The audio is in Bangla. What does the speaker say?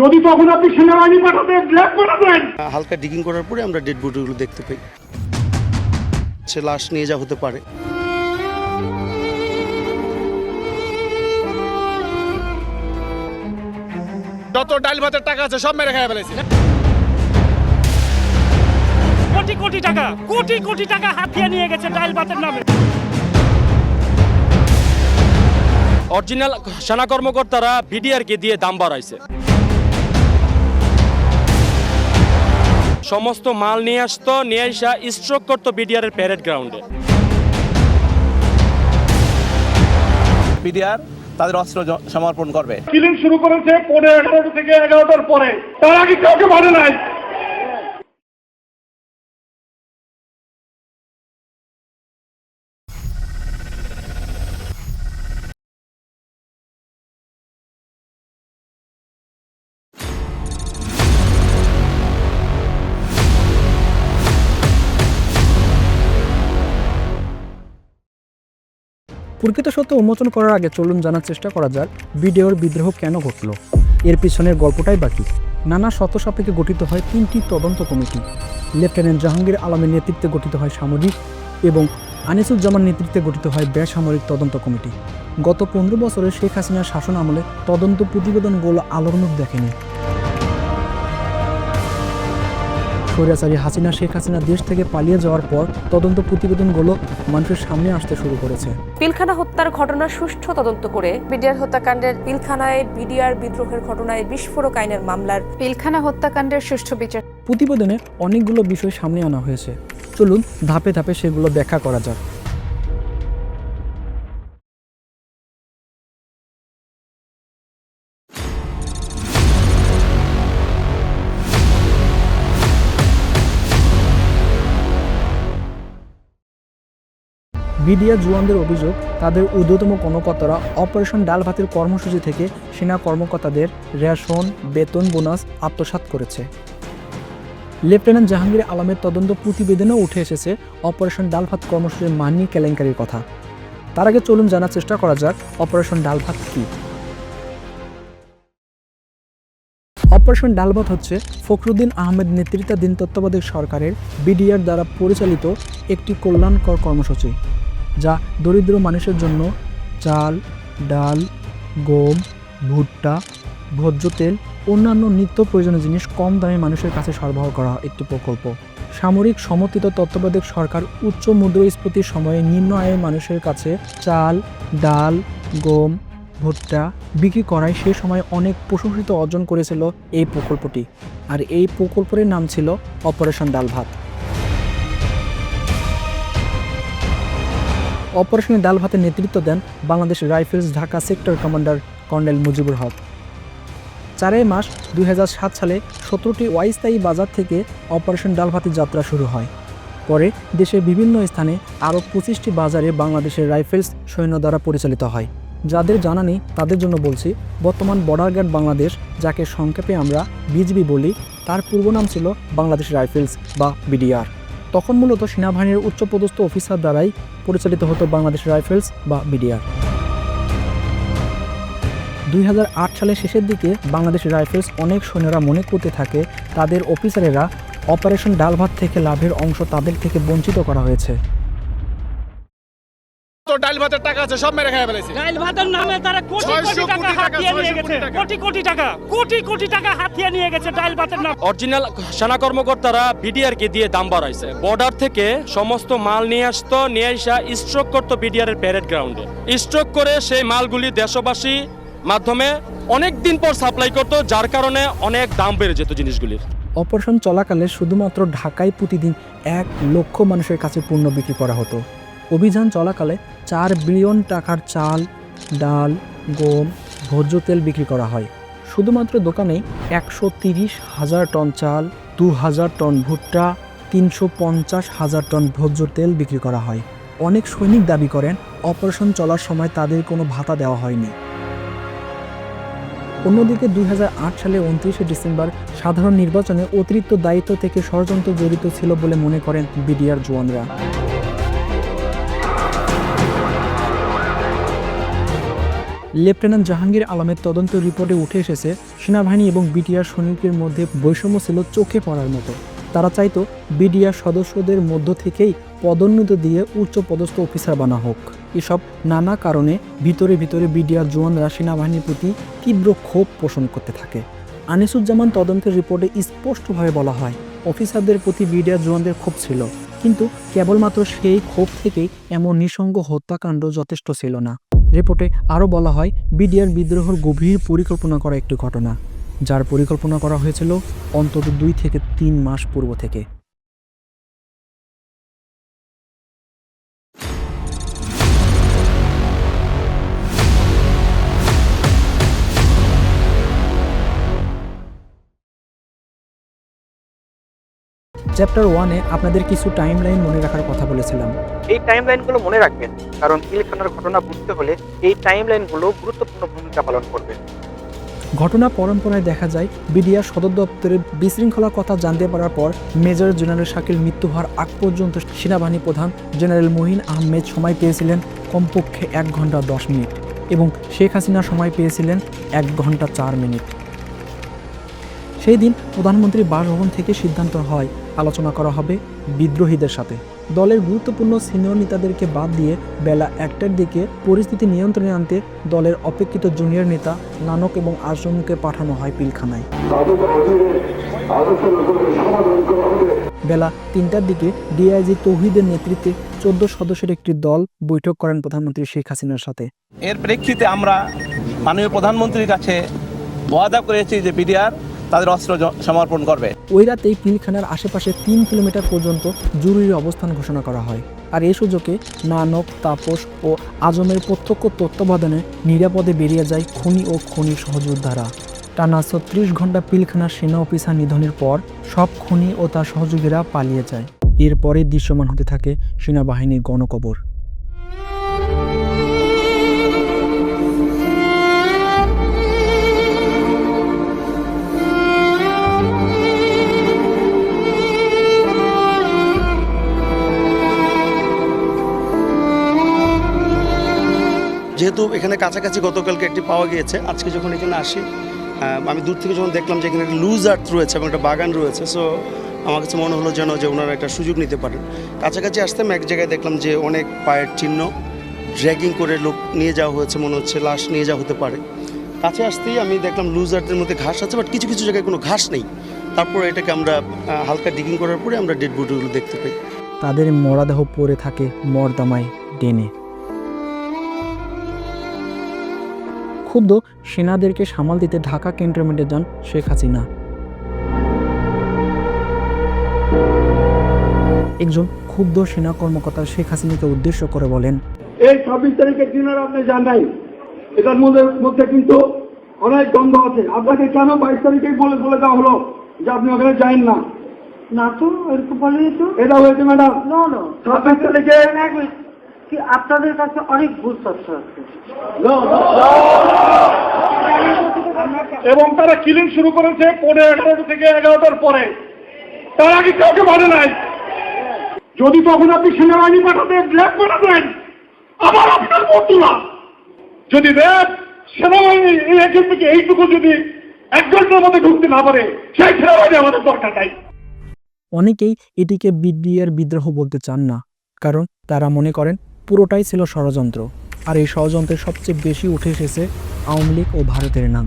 যদি তখন আপনি সেনাবাহিনী পাঠাতেন ব্ল্যাক পাঠাতেন হালকা ডিগিং করার পরে আমরা ডেড বডিগুলো দেখতে পাই। সে লাশ নিয়ে যা হতে পারে। যত ডাল ভাতের টাকা আছে সব মেরে খেয়ে ফেলেছি কোটি কোটি টাকা কোটি কোটি টাকা হাতিয়ে নিয়ে গেছে ডাইল ভাতের নামে। অরিজিনাল সেনা কর্মকর্তারা বিডিআরকে দিয়ে দাম বাড়াইছে। সমস্ত মাল নিয়ে আসতো নিয়ে আসা স্ট্রোক করতো বিডিআর এর প্যারেড গ্রাউন্ডে বিডিআর তাদের অস্ত্র সমর্পণ করবে। কিলিং শুরু করেছে পনেরো এগারোটা থেকে এগারোটার পরে। তার আগে কাউকে মানে নাই। প্রকৃত সত্য উন্মোচন করার আগে চলুন জানার চেষ্টা করা যাক ভিডিওর বিদ্রোহ কেন ঘটল? এর পিছনের গল্পটাই বাকি নানা শত সাপেক্ষে গঠিত হয় তিনটি তদন্ত কমিটি। লেফটেন্যান্ট জাহাঙ্গীর আলমের নেতৃত্বে গঠিত হয় সামরিক এবং আনিসুজ্জামান নেতৃত্বে গঠিত হয় বেসামরিক তদন্ত কমিটি। গত পনেরো বছরে শেখ হাসিনার শাসন আমলে তদন্ত প্রতিবেদনগুলো আলোর মুখ দেখেনি। স্বৈরাচারী হাসিনা শেখ হাসিনা দেশ থেকে পালিয়ে যাওয়ার পর তদন্ত প্রতিবেদনগুলো মানুষের সামনে আসতে শুরু করেছে। পিলখানা হত্যার ঘটনা সুষ্ঠু তদন্ত করে বিডিআর হত্যাকাণ্ডের পিলখানায় বিডিআর বিদ্রোহের ঘটনায় বিস্ফোরক আইনের মামলার পিলখানা হত্যাকাণ্ডের সুষ্ঠু বিচার প্রতিবেদনে অনেকগুলো বিষয় সামনে আনা হয়েছে। চলুন ধাপে ধাপে সেগুলো ব্যাখ্যা করা যাক। বিডিআর জুয়ানদের অভিযোগ, তাদের ঊর্ধ্বতম কর্মকর্তারা অপারেশন ডাল ভাতের কর্মসূচি থেকে সেনা কর্মকর্তাদের রেশন, বেতন, বোনাস আত্মসাৎ করেছে। লেফটেন্যান্ট জাহাঙ্গীর আলমের তদন্ত প্রতিবেদনেও উঠে এসেছে অপারেশন ডালভাত কর্মসূচির মানি কেলেঙ্কারির কথা। তার আগে চলুন জানার চেষ্টা করা যাক অপারেশন ডালভাত কী। অপারেশন ডালভাত হচ্ছে ফখরুদ্দিন আহমেদ নেতৃত্বাধীন তত্ত্বাবধায়ক সরকারের বিডিআর দ্বারা পরিচালিত একটি কল্যাণকর কর্মসূচি। যা দরিদ্র মানুষের জন্য চাল, ডাল, গম, ভুট্টা ভোজ্য তেল অন্যান্য নিত্য প্রয়োজনীয় জিনিস কম দামে মানুষের কাছে সরবরাহ করা একটি প্রকল্প। সামরিক সমর্থিত তত্ত্বাবধায়ক সরকার উচ্চ মুদ্রাস্ফীতির সময়ে নিম্ন আয়ের মানুষের কাছে চাল, ডাল, গম, ভুট্টা বিক্রি করায় সে সময় অনেক প্রশংসিত অর্জন করেছিল এই প্রকল্পটি। আর এই প্রকল্পের নাম ছিল অপারেশন ডাল ভাত। অপারেশনে ডাল ভাতের নেতৃত্ব দেন Bangladesh Rifles Dhaka sector commander colonel Mujibur Haque. চারই মাস দুই হাজার সাত সালে সতেরোটি অস্থায়ী বাজার থেকে অপারেশন ডাল ভাতের যাত্রা শুরু হয়। পরে দেশের বিভিন্ন স্থানে আরও পঁচিশটি বাজারে বাংলাদেশের রাইফেলস সৈন্য দ্বারা পরিচালিত হয়। যাদের জানা নেই, তাদের জন্য বলছি, বর্তমান বর্ডার গার্ড বাংলাদেশ, যাকে সংক্ষেপে আমরা বিজিবি বলি, তার পূর্ব নাম ছিল বাংলাদেশ রাইফেলস বা বিডিআর। তখন মূলত সেনাবাহিনীর উচ্চপদস্থ অফিসার দ্বারাই পরিচালিত হতো বাংলাদেশ রাইফেলস বা বিডিআর। দুই হাজার আট সালের শেষের দিকে বাংলাদেশ রাইফেলস অনেক সৈন্যরা মনে করতে থাকে তাদের অফিসারেরা অপারেশন ডালভাত থেকে লাভের অংশ তাদের থেকে বঞ্চিত করা হয়েছে। ডাল ভাতের টাকা আছে সব মেরে খেয়ে ফেলেছি ডাইল ভাতের নামে তারা কোটি কোটি টাকা হাতিয়ে নিয়ে গেছে। কোটি কোটি টাকা কোটি কোটি টাকা হাতিয়ে নিয়ে গেছে ডাইল ভাতের নামে। অরিজিনাল সেনা কর্মকর্তারা বিডিআরকে দিয়ে দাম বাড়াইছে। বর্ডার থেকে সমস্ত মাল নিয়ে আসতো নিয়ে আসা স্ট্রোক করতো বিডিআর এর প্যারেড গ্রাউন্ডে স্ট্রোক করে সেই মালগুলি দেশবাসী মাধ্যমে অনেক দিন পর সাপ্লাই করতো যার কারণে অনেক দাম বেড়ে যেত জিনিসগুলির। অপারেশন চলাকালে শুধুমাত্র ঢাকায় প্রতিদিন এক লক্ষ মানুষের কাছে পণ্য বিক্রি করা হতো। অভিযান চলাকালে চার বিলিয়ন টাকার চাল, ডাল, গম, ভোজ্য তেল বিক্রি করা হয়। শুধুমাত্র দোকানে একশো তিরিশ হাজার টন চাল, দু হাজার টন ভুট্টা, তিনশো পঞ্চাশ হাজার টন ভোজ্য তেল বিক্রি করা হয়। অনেক সৈনিক দাবি করেন, অপারেশন চলার সময় তাদের কোনো ভাতা দেওয়া হয়নি। অন্যদিকে দু হাজার আট সালে উনত্রিশে ডিসেম্বর সাধারণ নির্বাচনে অতিরিক্ত দায়িত্ব থেকে ষড়যন্ত্র জড়িত ছিল বলে মনে করেন বিডিআর জওয়ানরা। লেফটেন্যান্ট জাহাঙ্গীর আলমের তদন্ত রিপোর্টে উঠে এসেছে, সেনাবাহিনী এবং বিটিআর সৈনিকের মধ্যে বৈষম্য ছিল চোখে পড়ার মতো। তারা চাইতো বিডিআর সদস্যদের মধ্য থেকেই পদোন্নতি দিয়ে উচ্চ পদস্থ অফিসার বানা হোক। এসব নানা কারণে ভিতরে ভিতরে বিডিআর জওয়ানরা সেনাবাহিনীর প্রতি তীব্র ক্ষোভ পোষণ করতে থাকে। আনিসুজ্জামান তদন্তের রিপোর্টে স্পষ্টভাবে বলা হয়, অফিসারদের প্রতি বিডিআর জওয়ানদের ক্ষোভ ছিল, কিন্তু কেবলমাত্র সেই ক্ষোভ থেকেই এমন নিঃসঙ্গ হত্যাকাণ্ড যথেষ্ট ছিল না। রিপোর্টে আরও বলা হয়, বিডিআর বিদ্রোহের গভীর পরিকল্পনা করা একটি ঘটনা, যার পরিকল্পনা করা হয়েছিল অন্তত দুই থেকে তিন মাস পূর্ব থেকে। চ্যাপ্টার ওয়ানে আপনাদের কিছু টাইমলাইন মনে রাখার কথা বলেছিলাম। এই টাইমলাইনগুলো মনে রাখবেন কারণ পিলখানার ঘটনা বুঝতে হলে এই টাইমলাইনগুলো গুরুত্বপূর্ণ ভূমিকা পালন করবে। ঘটনা পরম্পরায় দেখা যায় বিডিআর সদর দপ্তরের বিশৃঙ্খলার কথা জানতে পারার পর মেজর জেনারেল শাকিল মৃত্যু হওয়ার আগ পর্যন্ত সেনাবাহিনী প্রধান জেনারেল মহিন আহমেদ সময় পেয়েছিলেন কমপক্ষে এক ঘণ্টা দশ মিনিট এবং শেখ হাসিনা সময় পেয়েছিলেন এক ঘণ্টা চার মিনিট। সেই দিন প্রধানমন্ত্রী বাসভবন থেকে সিদ্ধান্ত হয় আলোচনা করা হবে বিদ্রোহীদের সাথে। দলের গুরুত্বপূর্ণ সিনিয়র নেতাদেরকে বাদ দিয়ে বেলা একটার দিকে পরিস্থিতি নিয়ন্ত্রণে আনতে দলের অপেক্ষিত জুনিয়র নেতা নানক এবং আজমকে পাঠানো হয় পিলখানায়। বেলা তিনটার দিকে ডিআইজি তৌহিদের নেতৃত্বে চোদ্দ সদস্যের একটি দল বৈঠক করেন প্রধানমন্ত্রী শেখ হাসিনার সাথে। এর প্রেক্ষিতে আমরা মাননীয় প্রধানমন্ত্রীর কাছে ওয়াদা করেছি যে বিডিআর তাদের অস্ত্র সমর্পণ করবে। ওই রাতেই পিলখানার আশেপাশে তিন কিলোমিটার পর্যন্ত জরুরি অবস্থান ঘোষণা করা হয়। আর এই সুযোগে নানক, তাপস ও আজমের প্রত্যক্ষ তত্ত্বাবধানে নিরাপদে বেরিয়ে যায় খনি ও খনি সহযোদ্ধারা। টানা ছত্রিশ ঘণ্টা পিলখানার সেনা অফিসার নিধনের পর সব খনি ও তার সহযোগীরা পালিয়ে যায়। এরপরে দৃশ্যমান হতে থাকে সেনাবাহিনীর গণকবর। এখানে কাছাকাছি গতকালকে একটি পাওয়া গিয়েছে। আজকে যখন এখানে আসি আমি দূর থেকে যখন দেখলাম যে এখানে একটা লুজ আর্থ রয়েছে এবং একটা বাগান রয়েছে সো আমার কাছে মনে হলো যেন যে ওনারা একটা সুযোগ নিতে পারেন। কাছাকাছি আসতাম এক জায়গায় দেখলাম যে অনেক পায়ের চিহ্ন ড্র্যাগিং করে লোক নিয়ে যাওয়া হয়েছে, মনে হচ্ছে লাশ নিয়ে যাওয়া হতে পারে। কাছে আসতেই আমি দেখলাম লুজ আর্থের মধ্যে ঘাস আছে বাট কিছু কিছু জায়গায় কোনো ঘাস নেই। তারপরে এটাকে আমরা হালকা ডিগিং করার পরে আমরা ডেড বডিগুলো দেখতে পাই। তাদের মরাদেহ পড়ে থাকে মর্দামায় ডেনে। ক্ষুব্ধ সেনাদেরকে সামাল দিতে ঢাকা ক্যান্টনমেন্টে যান শেখ হাসিনা। একজন ক্ষুব্ধ সেনা কর্মকর্তা শেখ হাসিনাকে উদ্দেশ্য করে বলেন এই ছাব্বিশ তারিখের দিনের আপনি যান নাই। এটার মধ্যে মধ্যে কিন্তু অনেক দ্বন্দ্ব আছে। আপনাকে কেন বাইশ তারিখে বলে বলে দেওয়া হলো যে আপনি ওখানে যাইন না? না তো এরকম বলেনি তো। এটা হয়েছে ম্যাডাম। না না। ছাব্বিশ তারিখে কি আপনাদের কাছে অনেক ভুল তথ্য আছে? এবং তারা কিলিং শুরু করেছে পনেরো এগারোটা থেকে এগারোটার পরে। তার আগে কাউকে মানে নাই? যদি তখন আপনি সেনাবাহিনী পাঠাতেন ব্ল্যাক পাঠাতেন আবার আপনার বন্ধুরা যদি দেব সেনাবাহিনী এই এখান থেকে এইটুকু যদি এক ঘণ্টার মধ্যে ঢুকতে না পারে সেই সেনাবাহিনী আমাদের দরকার নাই। অনেকেই এটিকে বিডিআর বিদ্রোহ বলতে চান না কারণ তারা মনে করেন পুরোটাই ছিল ষড়যন্ত্র, আর এই ষড়যন্ত্রের সবচেয়ে বেশি উঠে এসেছে আওয়ামী লীগ ও ভারতের নাম।